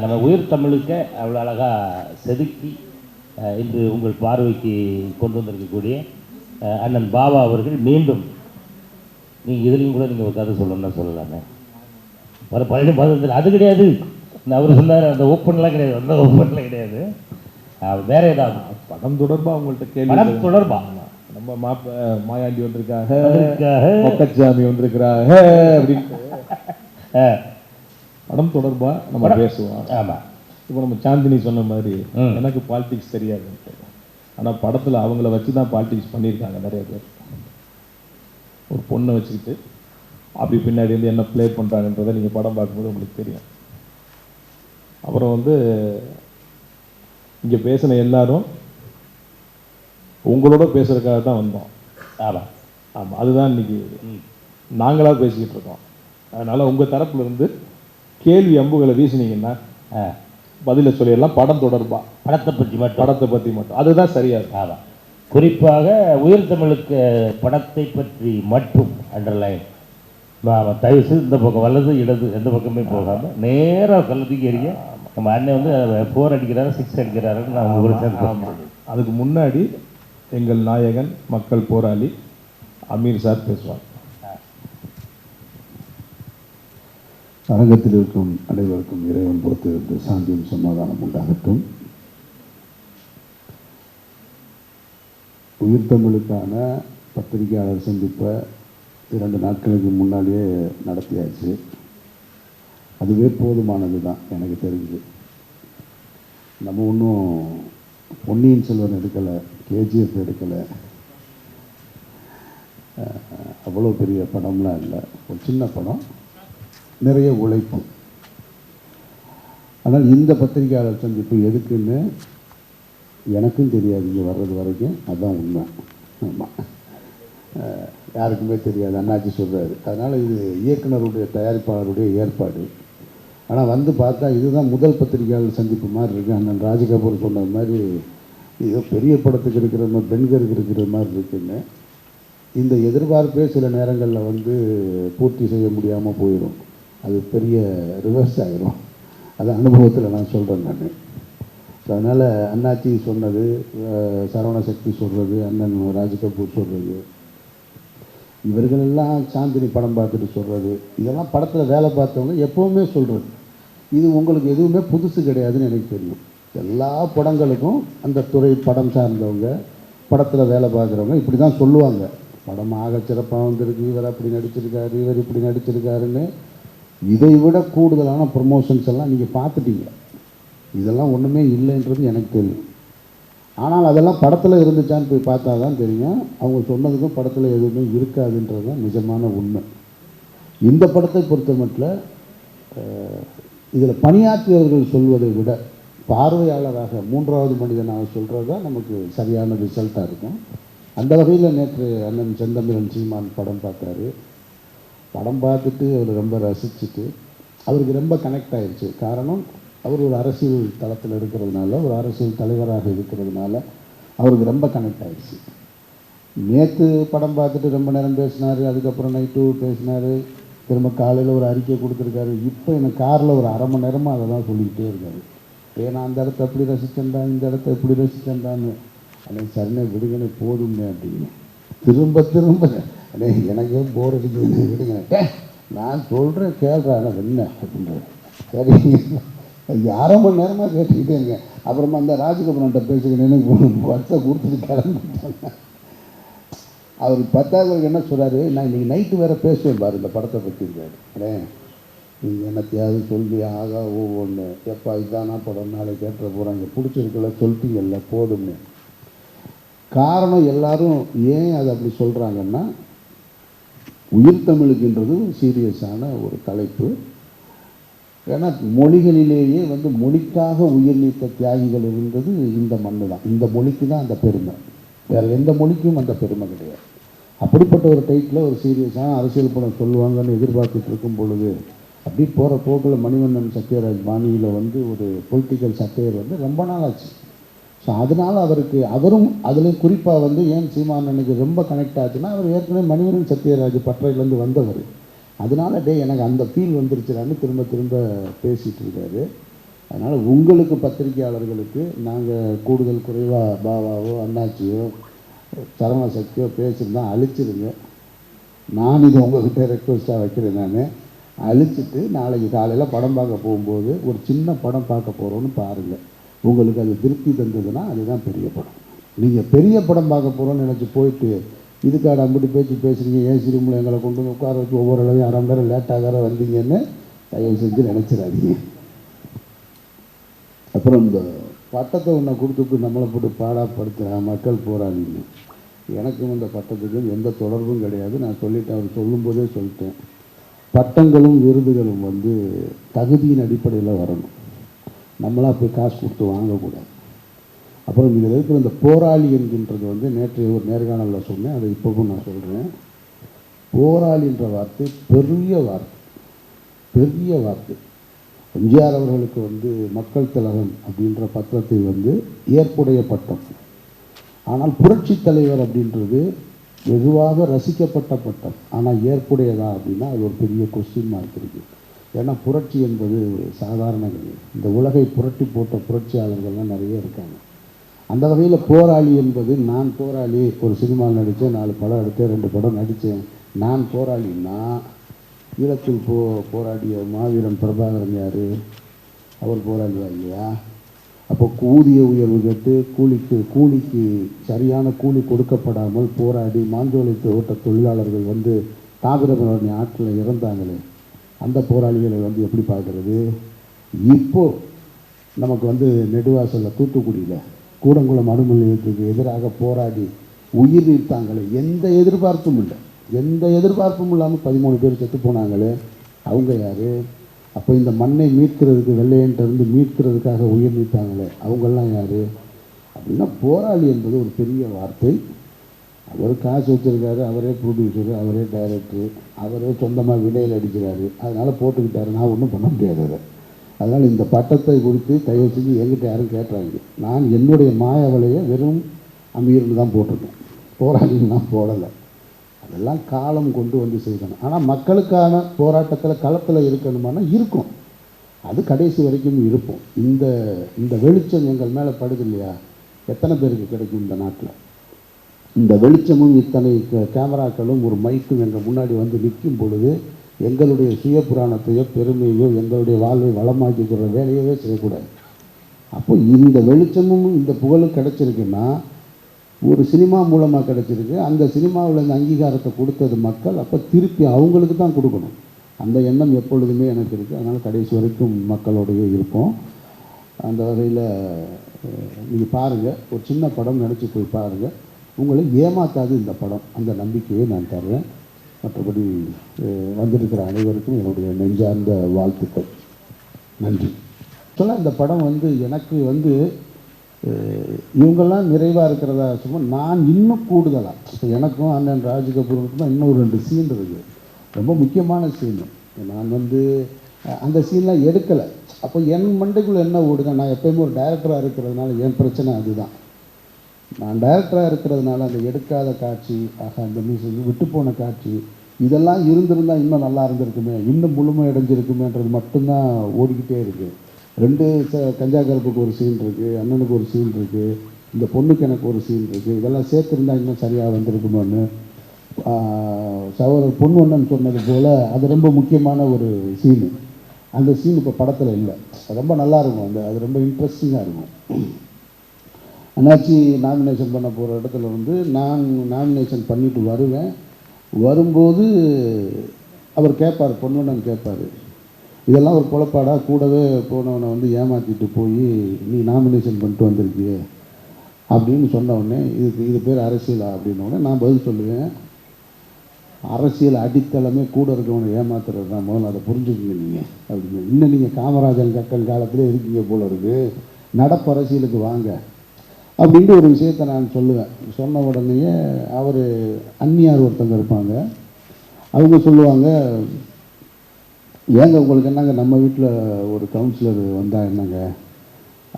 நம்ம உயிர் தமிழுக்க அவ்வளோ அழகாக செதுக்கி இன்று உங்கள் பார்வைக்கு கொண்டு வந்திருக்கக்கூடிய அண்ணன் பாபா அவர்கள் மீண்டும் நீங்கள் இதுலேயும் கூட நீங்கள் ஒரு கதை சொல்லணும்னா சொல்லலாமே. வர பழனி பாதத்தில் அது கிடையாது. அவர் சொன்னார் அந்த ஓப்பன்லாம் கிடையாது. அந்த ஓப்பன்லாம் கிடையாது. வேற ஏதாவது? படம் தொடர்பாக உங்கள்கிட்ட கேள்வி படம் தொடர்பா? நம்ம மாப்ப மாயாண்டி வந்திருக்காக அதற்காக மொக்கச்சாமி வந்திருக்கிறாங்க அப்படின்னு படம் தொடர்பா நம்ம பேசுவோம். ஆமாம் இப்போ நம்ம சாந்தினி சொன்ன மாதிரி. எனக்கு பாலிடிக்ஸ் தெரியாது ஆனா படத்துல அவங்கள வச்சு தான் பாலிடிக்ஸ் பண்ணியிருக்காங்க நிறைய பேர். ஒரு பொண்ணை வச்சுக்கிட்டு அப்படி பின்னாடி இருந்து என்ன ப்ளே பண்ணுறாங்கன்றதை நீங்கள் படம் பார்க்கும்போது உங்களுக்கு தெரியும். அப்புறம் வந்து இங்கே பேசின எல்லாரும் உங்களோட பேசுறதுக்காக தான் வந்தோம். ஆமாம் ஆமாம் அதுதான் இன்னைக்கு நாங்களா பேசிக்கிட்டு இருக்கோம். அதனால உங்க தரப்புல இருந்து கேள்வி அம்புகளை வீசுனீங்கன்னா பதில சொல்லிடலாம். படம் தொடர்பா? படத்தை பற்றி மட்டும். படத்தை பத்தி மட்டும். அதுதான் சரியா இருக்கும். ஆமாம் குறிப்பாக உயிர் தமிழுக்கு படத்தை பற்றி மட்டும் அண்டர்லைன் ஆமாம் தயவு செய்து இந்த பக்கம் வலது இடது எந்த பக்கமே போகாமல் நேராக கல்லத்துக்கு எறிய நம்ம அண்ணன் வந்து ஃபோர் அடிக்கிறாரு சிக்ஸ் அடிக்கிறாருன்னு நான் சேர்ந்து அதுக்கு முன்னாடி எங்கள் நாயகன் மக்கள் போராளி அமீர் சார் பேசுவார். அரங்கத்தில் இருக்கும் அனைவருக்கும் இறைவன் பொறுத்திருந்து சாந்தியும் சமாதானம் உண்டாகட்டும். உயிர் தமிழுக்கான பத்திரிகையாளர் சந்திப்பை இரண்டு நாட்களுக்கு முன்னாடியே நடத்தியாச்சு. அதுவே போதுமானது தான் எனக்கு தெரிஞ்சு. நம்ம ஒன்றும் பொன்னியின் செல்வன் எடுக்கலை கேஜிஎஃப் எடுக்கலை. அவ்வளோ பெரிய படம்லாம் இல்லை. ஒரு சின்ன படம். நிறைய உழைப்பும் ஆனால் இந்த பத்திரிகையாளர் சந்திப்பு எதுக்குன்னு எனக்கும் தெரியாது இங்கே வர்றது வரைக்கும். அதுதான் உண்மை. ஆமாம் யாருக்குமே தெரியாது. அண்ணாச்சி சொல்கிறாரு அதனால் இது இயக்குனருடைய தயாரிப்பாளருடைய ஏற்பாடு. ஆனால் வந்து பார்த்தா இதுதான் முதல் பத்திரிகையாளர் சந்திப்பு மாதிரி இருக்குது அண்ணன் ராஜகபூர் சொன்னது மாதிரி ஏதோ பெரிய படத்துக்கு இருக்கிற மாதிரி பெண்களுக்கு இருக்கிற மாதிரி இருக்குன்னு. இந்த எதிர்பார்ப்பே சில நேரங்களில் வந்து பூர்த்தி செய்ய முடியாமல் போயிடும். அது பெரிய ரிவர்ஸ் ஆகிரும் அது அனுபவத்தில் நான் சொல்கிறேன் நான். அதனால் அண்ணாச்சி சொன்னது சரவண சக்தி சொல்கிறது அண்ணன் ராஜ்கபூர் சொல்கிறது இவர்களெல்லாம் சாந்தினி படம் பார்த்துட்டு சொல்கிறது இதெல்லாம் படத்தில் வேலை பார்த்தவங்க எப்போவுமே சொல்கிறது இது உங்களுக்கு எதுவுமே புதுசு கிடையாதுன்னு எனக்கு தெரியும். எல்லா படங்களுக்கும் அந்த துறை படம் சார்ந்தவங்க படத்தில் வேலை பார்க்குறவங்க இப்படி தான் சொல்லுவாங்க. படம் ஆக சிறப்பாக வந்திருக்கு இவர் அப்படி நடிச்சிருக்காரு இவர் இப்படி நடிச்சிருக்காருன்னு இதை விட கூடுதலான ப்ரொமோஷன்ஸ் எல்லாம் நீங்கள் பார்த்துட்டீங்க. இதெல்லாம் ஒன்றுமே இல்லைன்றது எனக்கு தெரியும். ஆனால் அதெல்லாம் படத்தில் இருந்துச்சான்னு போய் பார்த்தா தான் தெரியும். அவங்க சொன்னதுக்கும் படத்தில் எதுவுமே இருக்காதுன்றது தான் நிஜமான உண்மை. இந்த படத்தை பொறுத்த மட்டும் இதில் பணியாற்றியவர்கள் சொல்வதை விட பார்வையாளராக மூன்றாவது மனிதனாக சொல்கிறது தான் நமக்கு சரியான ரிசல்ட்டாக இருக்கும். அந்த வகையில் நேற்று அண்ணன் செந்தமிழன் சீமான் படம் பார்த்தாரு. படம் பார்த்துட்டு அவர் ரொம்ப ரசிச்சுட்டு அவருக்கு ரொம்ப கனெக்ட் ஆகிடுச்சு காரணம் அவர் ஒரு அரசியல் தளத்தில் இருக்கிறதுனால ஒரு அரசியல் தலைவராக இருக்கிறதுனால அவருக்கு ரொம்ப கனெக்ட் ஆயிடுச்சு நேற்று படம் பார்த்துட்டு ரொம்ப நேரம் பேசினார் அதுக்கப்புறம் நைட்டு பேசினார் திரும்ப காலையில் ஒரு அறிக்கை கொடுத்துருக்காரு. இப்போ எனக்கு காரில் ஒரு அரை மணி நேரமாக அதை தான் சொல்லிக்கிட்டே இருக்காரு. ஏன்னா அந்த இடத்த எப்படி ரசிச்சேன்டா இந்த இடத்த எப்படி ரசிச்சேன்டான்னு. அன்னைக்கு சரணை விடுங்கன்னு போதுமே அப்படின்னு. திரும்ப திரும்ப அடே எனக்கே போர் அடிக்குது விடுங்க நான் சொல்கிறேன் கேள்றான என்ன அப்படின்ற சரி அரை மணி நேரமாக கேட்டுக்கிட்டேங்க அப்புறமா அந்த ராஜகபுரன்ட்ட பேசிக்கிட்டேன்னு வருஷம் கொடுத்துட்டு கிளம்பிட்டாங்க அவர் பத்தாவது என்ன சொல்கிறாரு நான் இன்றைக்கி நைட்டு வேறு பேசுவேன் பாரு இந்த படத்தை பற்றிருக்காரு அடே நீங்கள் என்னத்தையாவது சொல்லி ஆகா ஒவ்வொன்று எப்பா இதானா படம்? நாளை கேட்டுற போகிறாங்க பிடிச்சிருக்கல சொல்லிட்டீங்கல்ல போதும்னு. காரணம் எல்லாரும் ஏன் அதை அப்படி சொல்கிறாங்கன்னா உயிர் தமிழுக்குன்றது ஒரு சீரியஸான ஒரு தலைப்பு. ஏன்னா மொழிகளிலேயே வந்து மொழிக்காக உயிர் நீத்த தியாகிகள் இருந்தது இந்த மண்ணு தான் இந்த மொழிக்கு தான் அந்த பெருமை. வேறு எந்த மொழிக்கும் அந்த பெருமை கிடையாது. அப்படிப்பட்ட ஒரு டைட்டில் ஒரு சீரியஸான அரசியல் படம் சொல்லுவாங்கன்னு எதிர்பார்த்துட்டு இருக்கும் பொழுது அப்படி போகிற போக்கில் மணிவண்ணன் சத்யராஜ் பாணியில் வந்து ஒரு பொலிட்டிக்கல் சட்டையர் வந்து ரொம்ப நாள் ஆச்சு ஸோ அதனால் அவருக்கு அவரும் அதுலேயும் குறிப்பாக வந்து ஏன் சீமானனுக்கு ரொம்ப கனெக்ட் ஆச்சுன்னா அவர் ஏற்கனவே மணிவரன் சத்யராஜ் பற்றையிலேருந்து வந்தவர். அதனால டே எனக்கு அந்த ஃபீல் வந்துருச்சுடான்னு திரும்ப திரும்ப பேசிகிட்டு இருக்காரு. அதனால் உங்களுக்கு பத்திரிகையாளர்களுக்கு நாங்கள் கூடுதல் குறைவாக பாபாவோ அண்ணாச்சியோ சரவண சக்தியோ பேசியிருந்தா அழிச்சிருங்க. நான் இது உங்கள்கிட்ட ரெக்வஸ்ட்டாக வைக்கிறேன் நான். அழிச்சிட்டு நாளைக்கு காலையில் படம் பார்க்க போகும்போது ஒரு சின்ன படம் பார்க்க போகிறோன்னு பாருங்கள் உங்களுக்கு அது திருப்தி தந்ததுன்னா அதுதான் பெரிய படம். நீங்கள் பெரிய படம் பார்க்க போகிறோன்னு நினச்சி போயிட்டு இதுக்காக அம்பிட்டு பேச்சு பேசுகிறீங்க ஏசி ரூமில் எங்களை கொண்டு வந்து உட்கார வச்சு ஒவ்வொரு அளவையும் அரை மணி நேரம் லேட்டாக வந்தீங்கன்னு தயவு செஞ்சு நினச்சிடாதீங்க. அப்புறம் இந்த பட்டத்தை ஒன்றை கொடுத்துட்டு நம்மளை போட்டு பாடாப்படுத்துகிற மக்கள் போராடிங்க எனக்கும் இந்த பட்டத்துக்கும் எந்த தொடர்பும் கிடையாது. நான் சொல்லிட்டேன் அவர் சொல்லும்போதே சொல்லிட்டேன். பட்டங்களும் விருதுகளும் வந்து தகுதியின் அடிப்படையில் வரணும். நம்மளாக போய் காசு கொடுத்து வாங்கக்கூடாது. அப்புறம் இதில் இருக்கிற இந்த போராளி என்கின்றது வந்து நேற்று ஒரு நேர்காணலில் சொன்னேன் அதை இப்போவும் நான் சொல்கிறேன் போராளின்ற வார்த்தை பெரிய வார்த்தை பெரிய வார்த்தை. எம்ஜிஆர் அவர்களுக்கு வந்து மக்கள் திலகம் அப்படின்ற பத்திரத்தை வந்து ஏற்புடைய பட்டம். ஆனால் புரட்சி தலைவர் அப்படின்றது வெகுவாக ரசிக்கப்பட்ட பட்டம். ஆனால் ஏற்புடையதா அப்படின்னா அது ஒரு பெரிய கொஸ்டின் மார்க் இருக்குது ஏன்னா புரட்சி என்பது சாதாரண கிடையாது இந்த உலகை புரட்டி போட்ட புரட்சியாளர்கள்லாம் நிறைய இருக்காங்க. அந்த வகையில் போராளி என்பது நான் போராளி ஒரு சினிமாவில் நடித்தேன் நாலு படம் எடுத்தேன் ரெண்டு படம் நடித்தேன். நான் போராளின்னா ஈழத்தில் போ போராடிய மாவீரன் பிரபாகரன் யார்? அவர் போராளியா இல்லையா? அப்போ ஊதிய உயர்வு கேட்டு கூலிக்கு கூலிக்கு சரியான கூலி கொடுக்கப்படாமல் போராடி மாஞ்சோலை தோட்ட தொழிலாளர்கள் வந்து தாமிரபரணி ஆற்றில் இறந்தாங்களே. அந்த போராளிகளை வந்து எப்படி பார்க்குறது? இப்போ நமக்கு வந்து நெடுவாசலில் தூத்துக்குடியில் கூடங்குளம் அணு நிலையத்துக்கு எதிராக போராடி உயிர் நீத்தாங்களே எந்த எதிர்பார்ப்பும் இல்லை. எந்த எதிர்பார்ப்பும் இல்லாமல் பதிமூணு பேர் செத்து போனாங்களே. அவங்க யார்? அப்போ இந்த மண்ணை மீட்கிறதுக்கு வெள்ளையன்ட்ட இருந்து மீட்கிறதுக்காக உயிர் நீத்தாங்களே அவங்கெல்லாம் யார்? அப்படின்னா போராளி என்பது ஒரு பெரிய வார்த்தை. அவர் காசு வச்சிருக்காரு அவரே ப்ரொடியூசரு அவரே டைரக்டரு அவரே சொந்தமாக விடையில் அடிக்கிறாரு. அதனால் போட்டுக்கிட்டாரு. நான் ஒன்றும் பண்ண முடியாது அதை. அதனால் இந்த பட்டத்தை கொடுத்து தயவு செஞ்சு என்கிட்ட யாரும் கேட்டாங்க நான் என்னுடைய மாயவலையை வெறும் அமீர்னு தான் போட்டிருக்கேன். போராளின்னு நான் போடலை. அதெல்லாம் காலம் கொண்டு வந்து செய்யணும் ஆனால் மக்களுக்கான போராட்டத்தில் களத்தில் இருக்கணுமானா இருக்கும். அது கடைசி வரைக்கும் இருப்போம். இந்த இந்த வெளிச்சம் எங்கள் மேலே படுது இல்லையா? எத்தனை பேருக்கு கிடைக்கும் இந்த நாட்டில்? இந்த வெளிச்சமும் இத்தனை கேமராக்களும் ஒரு மைக்கும் எங்கள் முன்னாடி வந்து நிற்கும் பொழுது எங்களுடைய சுய புராணத்தையோ பெருமையோ எங்களுடைய வாழ்வை வளமாக்கிக்கிற வேலையவே செய்யக்கூடாது. அப்போ இந்த வெளிச்சமும் இந்த புகழும் கிடச்சிருக்குன்னா ஒரு சினிமா மூலமாக கிடச்சிருக்கு. அந்த சினிமாவில் இந்த அங்கீகாரத்தை கொடுத்தது மக்கள். அப்போ திருப்பி அவங்களுக்கு தான் கொடுக்கணும். அந்த எண்ணம் எப்பொழுதுமே எனக்கு இருக்குது அதனால் கடைசி வரைக்கும் மக்களோடைய இருப்போம். அந்த வகையில் நீங்கள் பாருங்கள் ஒரு சின்ன படம் நினச்சி போய் பாருங்கள் உங்களை ஏமாத்தாது இந்த படம். அந்த நம்பிக்கையை நான் தருவேன் மற்றபடி வந்திருக்கிற அனைவருக்கும் என்னுடைய நெஞ்சார்ந்த வாழ்த்துக்கள். நன்றி. ஆக்சுவலாக இந்த படம் வந்து எனக்கு வந்து இவங்கெல்லாம் நிறைவாக இருக்கிறதா சும்மா நான் இன்னும் கூடுதலாக இப்போ எனக்கும் அண்ணன் ராஜகபூருக்கும் தான் இன்னும் ஒரு ரெண்டு சீன் இருக்குது ரொம்ப முக்கியமான சீன் நான் வந்து அந்த சீன்லாம் எடுக்கலை. அப்போ என் மண்டைக்குள்ளே என்ன ஓடுது நான் எப்பயுமே ஒரு டைரக்டராக இருக்கிறதுனால என் பிரச்சனை அதுதான். நான் டைரக்டராக இருக்கிறதுனால அந்த எடுக்காத காட்சி ஆக அந்த மியூசிக் விட்டு போன காட்சி இதெல்லாம் இருந்திருந்தால் இன்னும் நல்லா இருந்திருக்குமே இன்னும் முழுமை அடைஞ்சிருக்குமேன்றது மட்டும்தான் ஓடிக்கிட்டே இருக்குது ரெண்டு ச கஞ்சா கருப்புக்கு ஒரு சீன் இருக்குது அண்ணனுக்கு ஒரு சீன் இருக்குது இந்த பொண்ணுக்கு எனக்கு ஒரு சீன் இருக்குது இதெல்லாம் சேர்த்துருந்தா இன்னும் சரியாக வந்திருக்குமோன்னு சகோதரர் பொன்வண்ணன் சொன்னது போல் அது ரொம்ப முக்கியமான ஒரு சீனு அந்த சீன் இப்போ படத்தில் இல்லை. ரொம்ப நல்லா இருக்கும். அந்த அது ரொம்ப இன்ட்ரெஸ்டிங்காக இருக்கும். அண்ணாச்சி நாமினேஷன் பண்ண போகிற இடத்துல வந்து நான் நாமினேஷன் பண்ணிட்டு வருவேன். வரும்போது அவர் கேட்பார் பொன்வண்ணன் கேட்பார் இதெல்லாம் ஒரு குழப்பாடா? கூடவே போனவனை வந்து ஏமாற்றிட்டு போய் நீ நாமினேஷன் பண்ணிட்டு வந்திருக்கியே அப்படின்னு சொன்ன உடனே இதுக்கு இது பேர் அரசியலா? அப்படின்ன நான் பதில் சொல்லுவேன். அரசியல் அடித்தளமே கூட இருக்கவனை ஏமாத்துறது தான் முதல்ல அதை புரிஞ்சுக்கங்க நீங்கள் அப்படின்னு. இன்னும் நீங்கள் காமராஜன் கக்கன் காலத்திலே இருக்கீங்க போல இருக்குது நடப்பு அரசியலுக்கு வாங்க. அப்படின்ட்டு ஒரு விஷயத்தை நான் சொல்லுவேன். சொன்ன உடனேயே அவர் அந்நியார் ஒருத்தங்க இருப்பாங்க. அவங்க சொல்லுவாங்க ஏங்க உங்களுக்கு என்னங்க நம்ம வீட்டில் ஒரு கவுன்சிலர் வந்தால் என்னங்க?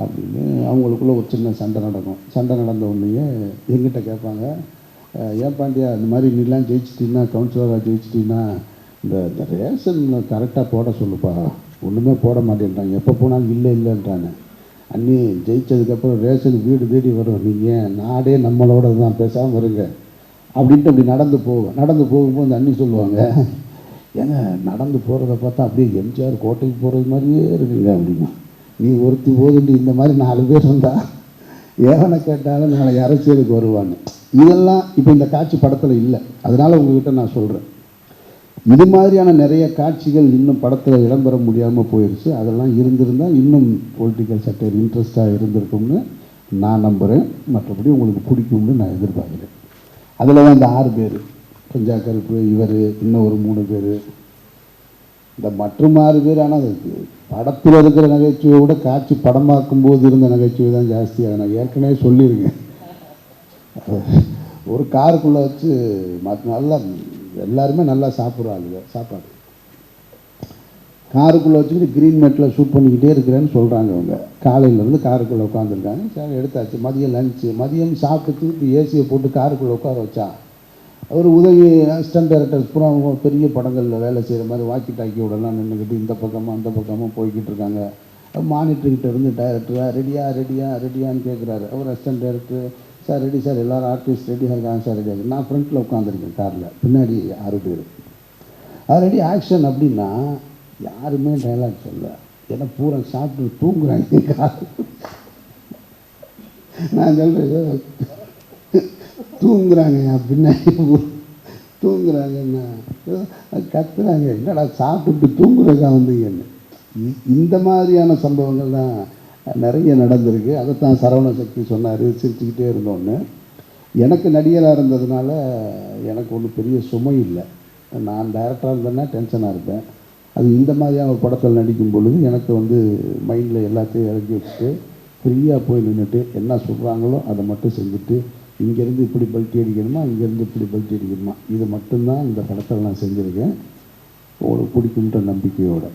அப்படின்னு அவங்களுக்குள்ள ஒரு சின்ன சண்டை நடக்கும். சண்டை நடந்த உடனேயே எங்கிட்ட கேட்பாங்க ஏன் பாண்டியா இந்த மாதிரி நீலாம் ஜெயிச்சிட்டீங்கன்னா கவுன்சிலராக ஜெயிச்சிட்டீங்கன்னா இந்த இந்த ரேஷன் கரெக்டாக போட சொல்லுப்பா. ஒன்றுமே போட மாட்டேன்றாங்க. எப்போ போனாலும் இல்லை இல்லைன்றாங்க. அண்ணி ஜெயிச்சதுக்கப்புறம் ரேஷன் வீடு தேடி வரும் நீங்கள் நாடே நம்மளோட தான் பேசாமல் இருங்க. அப்படின்ட்டு அப்படி நடந்து போவோம் நடந்து போகும்போது அந்த அண்ணி சொல்லுவாங்க ஏங்க நடந்து போகிறத பார்த்தா அப்படியே எம்ஜிஆர் கோட்டைக்கு போகிறது மாதிரியே இருக்குங்க அப்படின்னா. நீ ஒருத்தி போதுண்டு இந்த மாதிரி நாலு பேர் வந்தா ஏவனை கேட்டாலும் நாளை அரசியலுக்கு வருவான்னு. இதெல்லாம் இப்போ இந்த காட்சி படத்தில் இல்லை. அதனால் உங்ககிட்ட நான் சொல்கிறேன் இது மாதிரியான நிறைய காட்சிகள் இன்னும் படத்தில் இடம்பெற முடியாமல் போயிடுச்சு அதெல்லாம் இருந்திருந்தால் இன்னும் பொலிட்டிக்கல் செக்டர் இன்ட்ரெஸ்டாக இருந்திருக்கும்னு நான் நம்புகிறேன் மற்றபடி உங்களுக்கு பிடிக்கும்னு நான் எதிர்பார்க்குறேன். அதில் தான் இந்த ஆறு பேர். கொஞ்சா கருப்பு இவர் இன்னும் ஒரு மூணு பேர். இந்த மற்றும் ஆறு பேர். ஆனால் படத்தில் இருக்கிற நகைச்சுவையை விட காட்சி படமாக்கும் போது இருந்த நகைச்சுவை தான் ஜாஸ்தியாக நான் ஏற்கனவே சொல்லியிருக்கேன். ஒரு காருக்குள்ளே வச்சு மற்ற நல்லா எல்லாருமே நல்லா சாப்பிட்றாளுங்க சாப்பாடு. காருக்குள்ளே வச்சுக்கிட்டு க்ரீன் மேட்டில் ஷூட் பண்ணிக்கிட்டே இருக்கிறேன்னு சொல்கிறாங்க அவங்க. காலையிலேருந்து காருக்குள்ளே உட்காந்துருக்காங்க சார் எடுத்தாச்சு. மதியம் லஞ்சு மதியம் சாப்பிட்டு திருப்பி ஏசியை போட்டு காருக்குள்ளே உட்கார வச்சா அவர் உதவி அசிஸ்டன்ட் டைரக்டர்ஸ் பூரா அவங்க பெரிய படங்களில் வேலை செய்கிற மாதிரி வாக்கி டாக்கி விடலாம் நின்றுக்கிட்டு இந்த பக்கமாக அந்த பக்கமாக போய்கிட்டு இருக்காங்க. மானிட்டர்கிட்ட இருந்து டைரக்டராக ரெடியா ரெடியா ரெடியான்னு கேட்குறாரு அவர் assistant director sir ready sir. எல்லோரும் ஆர்டிஸ்ட் ரெடியாக இருக்காங்க சார். ரெடியாக நான் ஃப்ரண்ட்டில் உட்காந்துருக்கேன் காரில் பின்னாடி ஆறு பேர். ஆல்ரெடி ஆக்ஷன் அப்படின்னா யாருமே டைலாக் சொல்ல ஏன்னா பூரா சாப்பிட்டு தூங்குறாங்க நான் சொல்கிறேன் தூங்குறாங்க பின்னாடி தூங்குறாங்கண்ணா தூங்குறாங்கன்னா. கத்துறாங்க. என்னடா சாப்பிட்டு தூங்குறதுக்கா வந்தீங்கன்னு. இ- இந்த மாதிரியான சம்பவங்கள் தான் நிறைய நடந்திருக்கு. அதைத்தான் சரவண சக்தி சொன்னார். சிரிச்சுக்கிட்டே இருந்தோன்னு. எனக்கு நடிகராக இருந்ததுனால எனக்கு ஒன்றும் பெரிய சுமை இல்லை. நான் டைரக்டராக இருந்தேன்னா டென்ஷனாக இருப்பேன். அது இந்த மாதிரியான ஒரு படத்தில் நடிக்கும் பொழுது எனக்கு வந்து மைண்டில் எல்லாத்தையும் இறக்கி வச்சுட்டு ஃப்ரீயாக போய் நின்றுட்டு என்ன சொல்கிறாங்களோ அதை மட்டும் செஞ்சுட்டு இங்கேருந்து இப்படி பல்ட்டி அடிக்கணுமா? இங்கேருந்து இப்படி பல்ட்டி அடிக்கணுமா? இது மட்டும்தான் இந்த படத்தில் நான் செஞ்சுருக்கேன். உங்களுக்கு பிடிக்குன்ற நம்பிக்கையோடு.